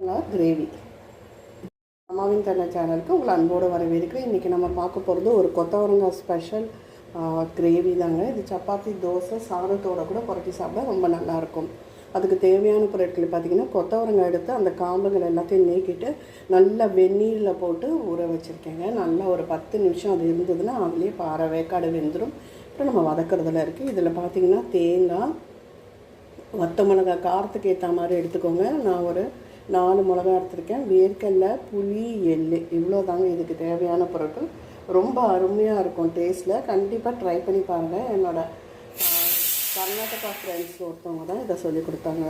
Gravy அம்மாவின் தன்னை சேனலுக்கு உங்களை அன்போடு வரவேற்கிறேன். இன்றைக்கி நம்ம பார்க்க போகிறது ஒரு கொத்தவரங்காய் ஸ்பெஷல் கிரேவி தாங்க. இது சப்பாத்தி தோசை சாதத்தோட கூட புரட்டி சாப்பிட ரொம்ப நல்லாயிருக்கும் அதுக்கு தேவையான பொருட்கள் பார்த்திங்கன்னா கொத்தவரங்காய் எடுத்து அந்த காம்புகள் எல்லாத்தையும் நீக்கிட்டு நல்லா வெந்நீரில் போட்டு ஊற வச்சுருக்கேங்க. நல்லா ஒரு பத்து நிமிஷம் அது இருந்ததுன்னா அதுலேயே பாறை வேக்காடு வெந்துடும் அப்புறம் நம்ம வதக்கிறதுல இருக்குது இதில் பார்த்திங்கன்னா தேங்காய் வத்த மிளகாய் காரத்துக்கு ஏற்ற மாதிரி எடுத்துக்கோங்க. நான் ஒரு நாலு மிளகா எடுத்திருக்கேன். வேர்க்கடலை புளி எள் இவ்வளோ தாங்க இதுக்கு தேவையான பொருட்கள். ரொம்ப அருமையாக இருக்கும் டேஸ்ட்டில் கண்டிப்பாக ட்ரை பண்ணி பாருங்கள் என்னோடய கர்நாடகா ஃப்ரெண்ட்ஸ் ஒருத்தவங்க தான் இதை சொல்லி கொடுத்தாங்க.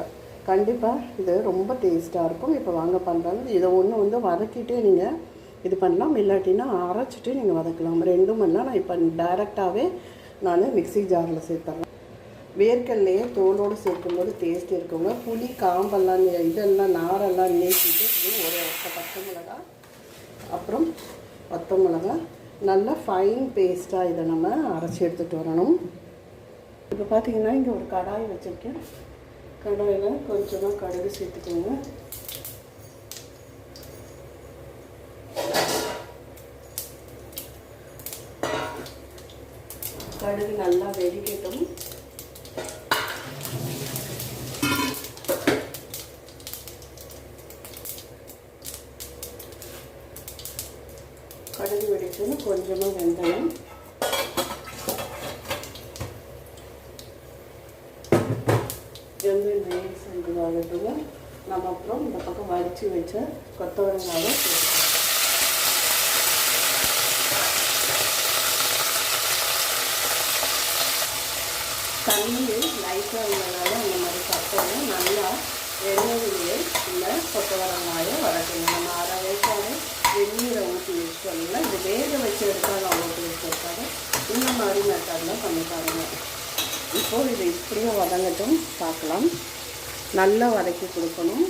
கண்டிப்பாக இது ரொம்ப டேஸ்ட்டாக இருக்கும். இப்போ வாங்க பண்ணுறாங்க இதை ஒன்று வந்து வதக்கிட்டே நீங்கள் இது பண்ணலாம். இல்லாட்டினா அரைச்சிட்டு நீங்கள் வதக்கலாம். ரெண்டும் பண்ணலாம் நான் இப்போ டைரெக்டாகவே நான் மிக்சி ஜாரில் சேர்த்துறேன். வேர்க்கடலையே தோலோடு சேர்க்கும்போது டேஸ்ட் இருக்குங்க. புளி காம்பெல்லாம் இதெல்லாம் நாரெல்லாம் நீக்கிட்டு ஒரு ஒத்த பச்சை மிளகா அப்புறம் பத்த மிளகா. நல்லா ஃபைன் பேஸ்ட்டாக இதை நம்ம அரைச்சி எடுத்துகிட்டு வரணும். இப்போ பார்த்தீங்கன்னா இங்கே ஒரு கடாய் வச்சுருக்கேன். கடாயில் கொஞ்சமாக கடுகு சேர்த்துக்கோங்க. கடுகு நல்லா வெடிக்கட்டும். கடுகு கொஞ்சமாக வெந்தயம். வெந்தயம் செஞ்சு செஞ்சதாகட்டுங்க நம்ம அப்புறம் இந்த பக்கம் வடித்து வச்ச கொத்தவரங்காவை தண்ணி லைட்டாக உள்ளனால அந்த மாதிரி சாப்பிட்டோம்னா நல்லா எண்ணெயிலேயே இல்லை கொத்தவரங்காயை வதக்கணும் நம்ம அரை வேக்காடு வெந்நீரை ஊற்றி வச்சுக்கோங்களா இது வேக வச்சு எடுத்தாலும் அவ்வளோ டேஸ்ட் இருக்காது இந்த மாதிரி மெத்தடில் பண்ணி பாருங்கள் இப்போது இது இப்படியே வதங்கட்டும். பார்க்கலாம். நல்லா வதக்கி கொடுக்கணும்.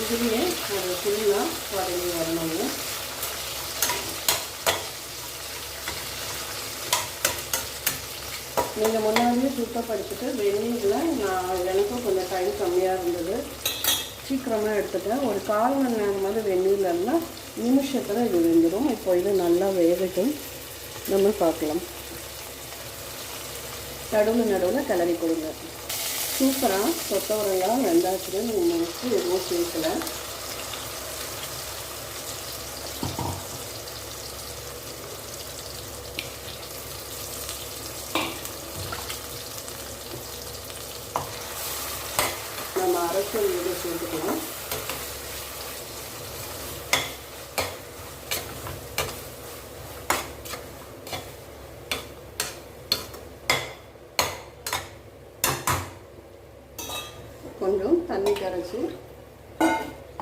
இதுலேயே அது ஃபுல்லாக வதங்கி வரணுங்க. நீங்கள் முன்னாடியே சுத்தப்படுத்திட்டு வெந்நீரில் நான் எனக்கும் கொஞ்சம் டைம் கம்மியாக இருந்தது. சீக்கிரமாக எடுத்துட்டேன். ஒரு கால் மணி நேரம் வெந்நீரில் இருந்தால் நிமிஷத்தில் இது வெந்துடும் இப்போ இது நல்லா வேகட்டும். நம்ம பார்க்கலாம். நடுவில் நடுவில் கிளறி கொடுங்க. சூப்பராக கொத்தவரங்காய் வெந்தாச்சுன்னு நீங்கள் வச்சு எதுவும் சேர்க்கலை நம்ம வீடு சேர்த்துக்கலாம் கொஞ்சம் தண்ணி கரைச்சி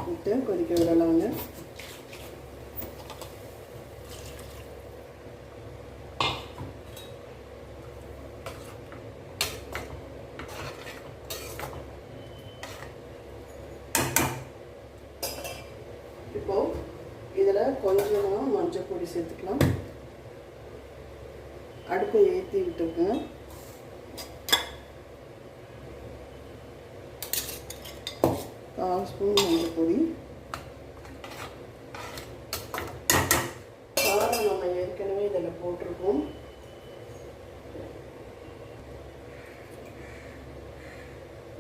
விட்டு கொதிக்க விடலாங்க இப்போ இதில் கொஞ்சமாக மஞ்சள் பொடி சேர்த்துக்கலாம். அடுப்பை ஏற்றி விட்டுருங்க. கால் ஸ்பூன் மஞ்சள் பொடி. காரம் நம்ம ஏற்கனவே இதில் போட்டிருக்கோம்.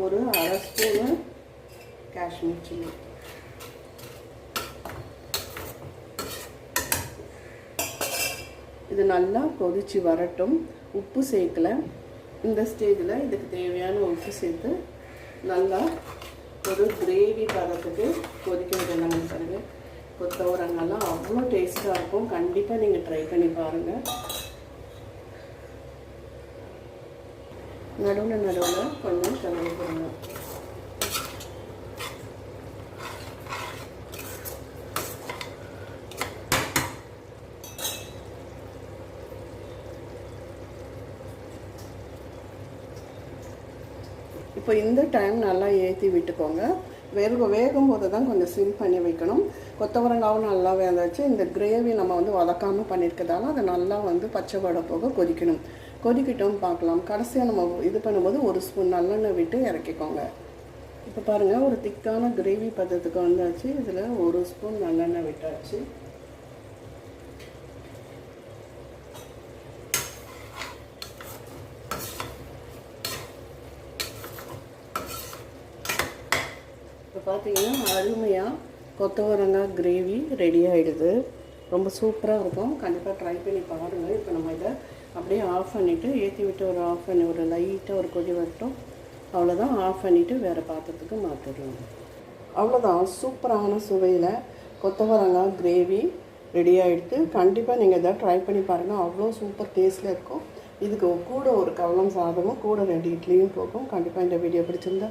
ஒரு அரை ஸ்பூனு காஷ்மீர் சில்லி. இது நல்லா கொதிச்சு வரட்டும். உப்பு சேர்க்கல. இந்த ஸ்டேஜில் இதுக்கு தேவையான உப்பு சேர்த்து நல்லா ஒரு கிரேவி பதத்துக்கு கொதிக்க விடலாம் பாருங்க. கொத்தவரங்கெல்லாம் அவ்வளோ டேஸ்ட்டாக இருக்கும். கண்டிப்பாக நீங்கள் ட்ரை பண்ணி பாருங்கள் நடுவில் நடுவில் கொஞ்சம் கலந்து கொடுங்க இப்போ இந்த டைம் நல்லா ஏற்றி விட்டுக்கோங்க. வேக வேகும் போது தான் கொஞ்சம் சிம் பண்ணி வைக்கணும். கொத்தவரங்காவும் நல்லா வேந்தாச்சு. இந்த கிரேவி நம்ம வந்து வதக்காமல் பண்ணியிருக்கதால அதை நல்லா வந்து பச்சை வடை போக கொதிக்கணும். கொதிக்கிட்டோம் பார்க்கலாம். கடைசியாக நம்ம இது பண்ணும்போது ஒரு ஸ்பூன் நல்லெண்ணெய் விட்டு இறக்கிக்கோங்க. இப்போ பாருங்கள் ஒரு திக்கான கிரேவி பதத்துக்கு வந்தாச்சு. இதில் ஒரு ஸ்பூன் நல்லெண்ணெய் விட்டாச்சு. இப்போ பார்த்தீங்கன்னா அருமையாக கொத்தவரங்காய் கிரேவி ரெடி ஆகிடுது ரொம்ப சூப்பராக இருக்கும். கண்டிப்பாக ட்ரை பண்ணி பாருங்கள் இப்போ நம்ம இதை அப்படியே ஆஃப் பண்ணிவிட்டு ஏற்றி விட்டு ஒரு ஆஃப் பண்ணி ஒரு லைட்டாக ஒரு கொடி வரட்டும். அவ்வளோதான் ஆஃப் பண்ணிவிட்டு வேறு பாத்திரத்துக்கு மாற்றிடலாம் அவ்வளோதான் சூப்பரான சுவையில் கொத்தவரங்காய் கிரேவி ரெடி ஆகிடுது கண்டிப்பாக நீங்கள் இதை ட்ரை பண்ணி பாருங்கள் அவ்வளோ சூப்பர் டேஸ்ட்டில் இருக்கும். இதுக்கு கூட ஒரு கவலம் சாதமும் கூட ரெண்டு இட்லியும் போகும். கண்டிப்பாக இந்த வீடியோ பிடிச்சிருந்தா